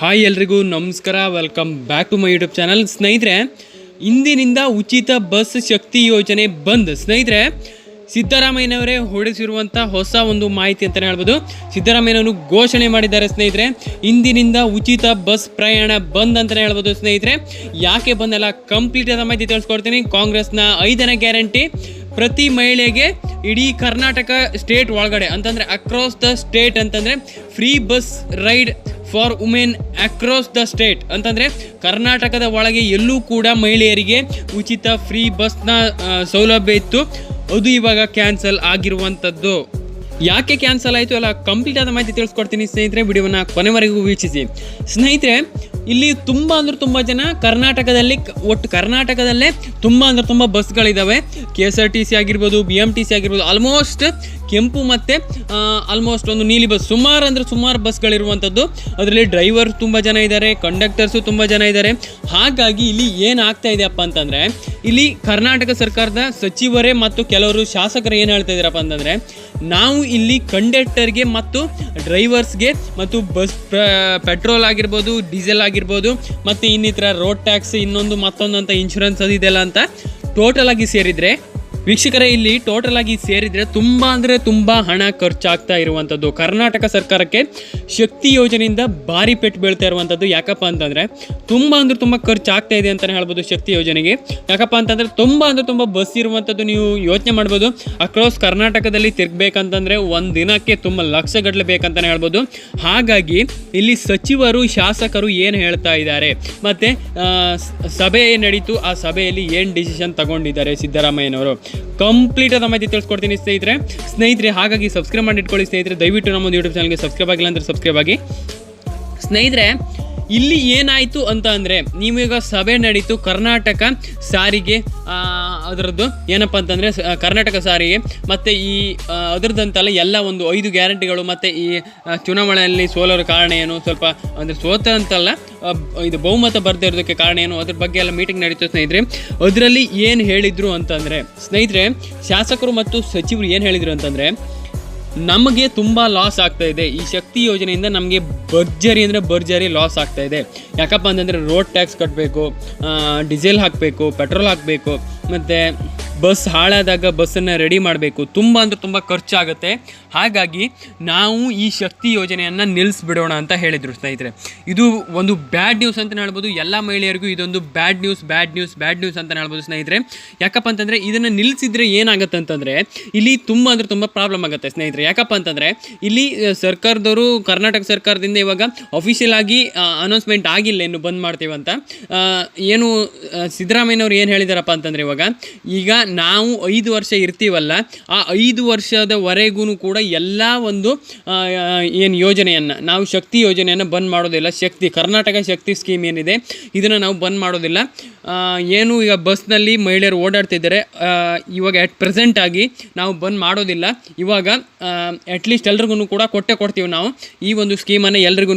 Hi ಎಲ್ರಿಗೂ, ನಮಸ್ಕಾರ welcome back to my YouTube channel ಸ್ನೇಹಿತರೆ, ಇಂದಿನಿಂದ ಉಚಿತ ಬಸ್ ಶಕ್ತಿ ಯೋಜನೆ ಬಂದ್. ಸ್ನೇಹಿತರೆ, ಸಿದ್ದರಾಮಯ್ಯನವರೇ ಹೊಡೆಸಿರುವಂಥ ಹೊಸ ಒಂದು ಮಾಹಿತಿ ಅಂತಲೇ ಹೇಳ್ಬೋದು. ಸಿದ್ದರಾಮಯ್ಯನವರು ಘೋಷಣೆ ಮಾಡಿದ್ದಾರೆ ಸ್ನೇಹಿತರೆ. ಇಂದಿನಿಂದ ಉಚಿತ ಬಸ್ ಪ್ರಯಾಣ ಬಂದ್ ಅಂತಲೇ ಹೇಳ್ಬೋದು ಸ್ನೇಹಿತರೆ. ಯಾಕೆ ಬಂದಲ್ಲ ಕಂಪ್ಲೀಟ್ ಆದ ಮಾಹಿತಿ ತಿಳಿಸ್ಕೊಡ್ತೀನಿ. ಕಾಂಗ್ರೆಸ್ನ ಐದನೇ ಗ್ಯಾರಂಟಿ ಪ್ರತಿ ಮಹಿಳೆಗೆ ಇಡೀ ಕರ್ನಾಟಕ ಸ್ಟೇಟ್ ಒಳಗಡೆ, ಅಂತಂದರೆ ಅಕ್ರಾಸ್ ದ ಸ್ಟೇಟ್ ಅಂತಂದರೆ free bus ride for women across the state ಅಂತಂದರೆ ಕರ್ನಾಟಕದ ಒಳಗೆ ಎಲ್ಲೂ ಕೂಡ ಮಹಿಳೆಯರಿಗೆ ಉಚಿತ ಫ್ರೀ ಬಸ್ನ ಸೌಲಭ್ಯ ಇತ್ತು. ಅದು ಇವಾಗ ಕ್ಯಾನ್ಸಲ್ ಆಗಿರುವಂಥದ್ದು ಯಾಕೆ ಕ್ಯಾನ್ಸಲ್ ಆಯಿತು? ಅಲ್ಲ ಕಂಪ್ಲೀಟ್ ಆದ ಮಾಹಿತಿ ತಿಳಿಸ್ಕೊಡ್ತೀನಿ ಸ್ನೇಹಿತರೆ ವಿಡಿಯೋನ ಕೊನೆವರೆಗೂ ವೀಕ್ಷಿಸಿ. ಸ್ನೇಹಿತರೆ ಇಲ್ಲಿ ತುಂಬ ಅಂದ್ರೆ ತುಂಬ ಜನ ಕರ್ನಾಟಕದಲ್ಲಿ ಒಟ್ಟು ಕರ್ನಾಟಕದಲ್ಲೇ ತುಂಬ ಅಂದ್ರೆ ತುಂಬ ಬಸ್ಗಳಿದ್ದಾವೆ K S R T C ಆಗಿರ್ಬೋದು ಬಿ ಎಂ ಟಿ ಸಿ ಆಗಿರ್ಬೋದು ಆಲ್ಮೋಸ್ಟ್ ಕೆಂಪು ಮತ್ತು ಆಲ್ಮೋಸ್ಟ್ ಒಂದು ನೀಲಿ ಬಸ್, ಸುಮಾರು ಅಂದರೆ ಸುಮಾರು ಬಸ್ಗಳಿರುವಂಥದ್ದು ಅದರಲ್ಲಿ ಡ್ರೈವರ್ ತುಂಬ ಜನ ಇದ್ದಾರೆ ಕಂಡಕ್ಟರ್ಸು ತುಂಬ ಜನ ಇದ್ದಾರೆ ಹಾಗಾಗಿ ಇಲ್ಲಿ ಏನಾಗ್ತಾ ಇದೆಯಪ್ಪ ಅಂತಂದರೆ, ಇಲ್ಲಿ ಕರ್ನಾಟಕ ಸರ್ಕಾರದ ಸಚಿವರೇ ಮತ್ತು ಕೆಲವರು ಶಾಸಕರು ಏನು ಹೇಳ್ತಾ ಇದ್ದಾರಪ್ಪ ಅಂತಂದರೆ, ನಾವು ಇಲ್ಲಿ ಕಂಡಕ್ಟರ್ಗೆ ಮತ್ತು ಡ್ರೈವರ್ಸ್ಗೆ ಮತ್ತು ಬಸ್ ಪೆಟ್ರೋಲ್ ಆಗಿರ್ಬೋದು ಡೀಸೆಲ್ ಆಗಿರ್ಬೋದು ಮತ್ತು ಇನ್ನಿತರ ರೋಡ್ ಟ್ಯಾಕ್ಸ್ ಇನ್ನೊಂದು ಮತ್ತೊಂದು ಅಂತ ಇನ್ಶೂರೆನ್ಸ್ ಇದೆಲ್ಲ ಅಂತ ಟೋಟಲ್ ಆಗಿ ಸೇರಿದರೆ ವೀಕ್ಷಕರೇ, ಇಲ್ಲಿ ಟೋಟಲ್ ಆಗಿ ಸೇರಿದರೆ ತುಂಬ ಅಂದರೆ ತುಂಬ ಹಣ ಖರ್ಚಾಗ್ತಾ ಇರುವಂಥದ್ದು ಕರ್ನಾಟಕ ಸರ್ಕಾರಕ್ಕೆ ಶಕ್ತಿ ಯೋಜನೆಯಿಂದ ಭಾರಿ ಪೆಟ್ಟು ಬೀಳ್ತಾ ಇರುವಂಥದ್ದು ಯಾಕಪ್ಪ ಅಂತಂದರೆ ತುಂಬ ಅಂದರೆ ತುಂಬ ಖರ್ಚಾಗ್ತಾ ಇದೆ ಅಂತಲೇ ಹೇಳ್ಬೋದು ಶಕ್ತಿ ಯೋಜನೆಗೆ. ಯಾಕಪ್ಪ ಅಂತಂದರೆ ತುಂಬ ಅಂದರೆ ತುಂಬ ಬಸ್ ಇರುವಂಥದ್ದು ನೀವು ಯೋಚನೆ ಮಾಡ್ಬೋದು. ಅಕ್ರಾಸ್ ಕರ್ನಾಟಕದಲ್ಲಿ ತಿರ್ಗಬೇಕಂತಂದರೆ ಒಂದು ದಿನಕ್ಕೆ ತುಂಬ ಲಕ್ಷಗಟ್ಟಲೆ ಬೇಕಂತಲೇ ಹೇಳ್ಬೋದು. ಹಾಗಾಗಿ ಇಲ್ಲಿ ಸಚಿವರು, ಶಾಸಕರು ಏನು ಹೇಳ್ತಾ ಇದ್ದಾರೆ, ಮತ್ತು ಸಭೆ ನಡೀತು? ಆ ಸಭೆಯಲ್ಲಿ ಏನು ಡಿಸಿಷನ್ ತಗೊಂಡಿದ್ದಾರೆ ಸಿದ್ದರಾಮಯ್ಯನವರು? ಕಂಪ್ಲೀಟ್ ಆದ ಮಾಹಿತಿ ತಿಳಿಸ್ಕೊಡ್ತೀನಿ ಸ್ನೇಹಿತರೆ. ಸ್ನೇಹಿತರೆ, ಹಾಗಾಗಿ ಸಬ್ಸ್ಕ್ರೈಬ್ ಮಾಡಿ ಇಟ್ಕೊಳ್ಳಿ ಸ್ನೇಹಿತರೆ. ದಯವಿಟ್ಟು ನಮ್ಮೊಂದು ಯೂಟ್ಯೂಬ್ ಚಾನಲ್ಗೆ ಸಬ್ಸ್ಕ್ರೈಬ್ ಆಗಿಲ್ಲ ಅಂದರೆ ಸಬ್ಸ್ಕ್ರೈಬ್ ಆಗಿ. ಸ್ನೇಹಿತರೆ ಇಲ್ಲಿ ಏನಾಯಿತು ಅಂತ ಅಂದರೆ ನೀವೀಗ ಸಭೆ ನಡೀತು ಕರ್ನಾಟಕ ಸಾರಿಗೆ ಅದರದ್ದು ಏನಪ್ಪ ಅಂತಂದರೆ ಕರ್ನಾಟಕ ಸಾರಿಗೆ ಮತ್ತು ಈ ಅದರದ್ದಂತಲ್ಲ ಎಲ್ಲ ಒಂದು ಐದು ಗ್ಯಾರಂಟಿಗಳು ಮತ್ತು ಈ ಚುನಾವಣೆಯಲ್ಲಿ ಸೋಲೋರ ಕಾರಣ ಏನು? ಸ್ವಲ್ಪ ಅಂದರೆ ಸೋತ ಅಂತಲ್ಲ ಇದು ಬಹುಮತ ಬರ್ದೇ ಇರೋದಕ್ಕೆ ಕಾರಣ ಏನು? ಅದ್ರ ಬಗ್ಗೆ ಎಲ್ಲ ಮೀಟಿಂಗ್ ನಡೀತು ಸ್ನೇಹಿತರೆ. ಅದರಲ್ಲಿ ಏನು ಹೇಳಿದರು ಅಂತಂದರೆ, ಸ್ನೇಹಿತರೆ, ಶಾಸಕರು ಮತ್ತು ಸಚಿವರು ಏನು ಹೇಳಿದರು ಅಂತಂದರೆ ನಮಗೆ ತುಂಬ ಲಾಸ್ ಆಗ್ತಾ ಇದೆ. ಈ ಶಕ್ತಿ ಯೋಜನೆಯಿಂದ ನಮಗೆ ಭರ್ಜರಿ ಅಂದರೆ ಭರ್ಜರಿ ಲಾಸ್ ಆಗ್ತಾ ಇದೆ. ಯಾಕಪ್ಪ ಅಂತಂದರೆ ರೋಡ್ ಟ್ಯಾಕ್ಸ್ ಕಟ್ಟಬೇಕು ಡೀಸೆಲ್ ಹಾಕಬೇಕು ಪೆಟ್ರೋಲ್ ಹಾಕಬೇಕು, ಮತ್ತು ಬಸ್ ಹಾಳಾದಾಗ ಬಸ್ಸನ್ನು ರೆಡಿ ಮಾಡಬೇಕು. ತುಂಬ ಅಂದರೆ ತುಂಬ ಖರ್ಚಾಗುತ್ತೆ. ಹಾಗಾಗಿ ನಾವು ಈ ಶಕ್ತಿ ಯೋಜನೆಯನ್ನು ನಿಲ್ಲಿಸ್ಬಿಡೋಣ ಅಂತ ಹೇಳಿದರು ಸ್ನೇಹಿತರೆ. ಇದು ಒಂದು ಬ್ಯಾಡ್ ನ್ಯೂಸ್ ಅಂತ ಹೇಳ್ಬೋದು. ಎಲ್ಲ ಮಹಿಳೆಯರಿಗೂ ಇದೊಂದು bad news bad news bad news ಅಂತ ಹೇಳ್ಬೋದು ಸ್ನೇಹಿತರೆ. ಯಾಕಪ್ಪ ಅಂತಂದರೆ ಇದನ್ನು ನಿಲ್ಲಿಸಿದರೆ ಏನಾಗುತ್ತೆ ಅಂತಂದರೆ ಇಲ್ಲಿ ತುಂಬ ಅಂದರೆ ತುಂಬ ಪ್ರಾಬ್ಲಮ್ ಆಗುತ್ತೆ ಸ್ನೇಹಿತರೆ. ಯಾಕಪ್ಪ ಅಂತಂದರೆ ಇಲ್ಲಿ ಸರ್ಕಾರದವರು, ಕರ್ನಾಟಕ ಸರ್ಕಾರದಿಂದ ಇವಾಗ ಅಫಿಷಿಯಲ್ ಆಗಿ ಅನೌನ್ಸ್ಮೆಂಟ್ ಆಗಿಲ್ಲ ಇನ್ನು ಬಂದ್ ಮಾಡ್ತೀವಂತ. ಏನು ಸಿದ್ದರಾಮಯ್ಯನವ್ರು ಏನು ಹೇಳಿದಾರಪ್ಪ ಅಂತಂದರೆ ಇವಾಗ, ಈಗ ನಾವು ಐದು ವರ್ಷ ಇರ್ತೀವಲ್ಲ, ಆ ಐದು ವರ್ಷದವರೆಗೂ ಕೂಡ ಎಲ್ಲ ಒಂದು ಏನು ಯೋಜನೆಯನ್ನು, ನಾವು ಶಕ್ತಿ ಯೋಜನೆಯನ್ನು ಬಂದ್ ಮಾಡೋದಿಲ್ಲ. ಶಕ್ತಿ, ಕರ್ನಾಟಕ ಶಕ್ತಿ ಸ್ಕೀಮ್ ಏನಿದೆ, ಇದನ್ನು ನಾವು ಬಂದ್ ಮಾಡೋದಿಲ್ಲ. ಏನು ಈಗ ಬಸ್ನಲ್ಲಿ ಮಹಿಳೆಯರು ಓಡಾಡ್ತಿದ್ದಾರೆ ಇವಾಗ ಎಟ್ ಪ್ರೆಸೆಂಟ್ ಆಗಿ ನಾವು ಬಂದ್ ಮಾಡೋದಿಲ್ಲ. ಇವಾಗ ಅಟ್ಲೀಸ್ಟ್ ಎಲ್ರಿಗೂ ಕೂಡ ಕೊಟ್ಟೆ ಕೊಡ್ತೀವಿ ನಾವು. ಈ ಒಂದು ಸ್ಕೀಮನ್ನು ಎಲ್ರಿಗೂ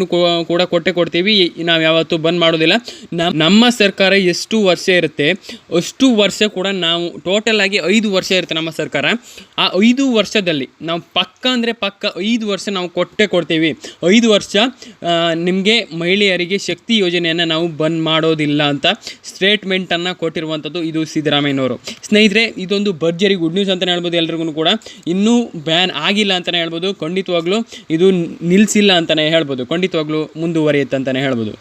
ಕೂಡ ಕೊಟ್ಟೆ ಕೊಡ್ತೀವಿ. ನಾವು ಯಾವತ್ತೂ ಬಂದ್ ಮಾಡೋದಿಲ್ಲ. ನಮ್ಮ ಸರ್ಕಾರ ಎಷ್ಟು ವರ್ಷ ಇರುತ್ತೆ, ಅಷ್ಟು ವರ್ಷ ಕೂಡ ನಾವು ಟೋಟಲ್ ಆಗಿ ಐದು ವರ್ಷ ಇರುತ್ತೆ ನಮ್ಮ ಸರ್ಕಾರ. ಆ ಐದು ವರ್ಷದಲ್ಲಿ ನಾವು ಪಕ್ಕ ಅಂದರೆ ಪಕ್ಕ ಐದು ವರ್ಷ ನಾವು ಕೊಟ್ಟೆ ಕೊಡ್ತೀವಿ. ಐದು ವರ್ಷ ನಿಮಗೆ ಮಹಿಳೆಯರಿಗೆ ಶಕ್ತಿ ಯೋಜನೆಯನ್ನು ನಾವು ಬಂದ್ ಮಾಡೋದಿಲ್ಲ ಅಂತ ಸ್ಟೇಟ್ಮೆಂಟನ್ನು ಕೊಟ್ಟಿರುವಂಥದ್ದು ಇದು ಸಿದ್ದರಾಮಯ್ಯನವರು. ಸ್ನೇಹಿತರೆ, ಇದೊಂದು ಭರ್ಜರಿ ಗುಡ್ ನ್ಯೂಸ್ ಅಂತಲೇ ಹೇಳ್ಬೋದು ಎಲ್ರಿಗೂ ಕೂಡ. ಇನ್ನೂ ಬ್ಯಾನ್ ಆಗಿಲ್ಲ ಅಂತಲೇ ಹೇಳ್ಬೋದು. ಖಂಡಿತವಾಗ್ಲೂ ಇದು ನಿಲ್ಲಿಸಿಲ್ಲ ಅಂತಲೇ ಹೇಳ್ಬೋದು. ಖಂಡಿತವಾಗ್ಲೂ ಮುಂದುವರಿಯುತ್ತೆ ಅಂತಲೇ ಹೇಳ್ಬೋದು.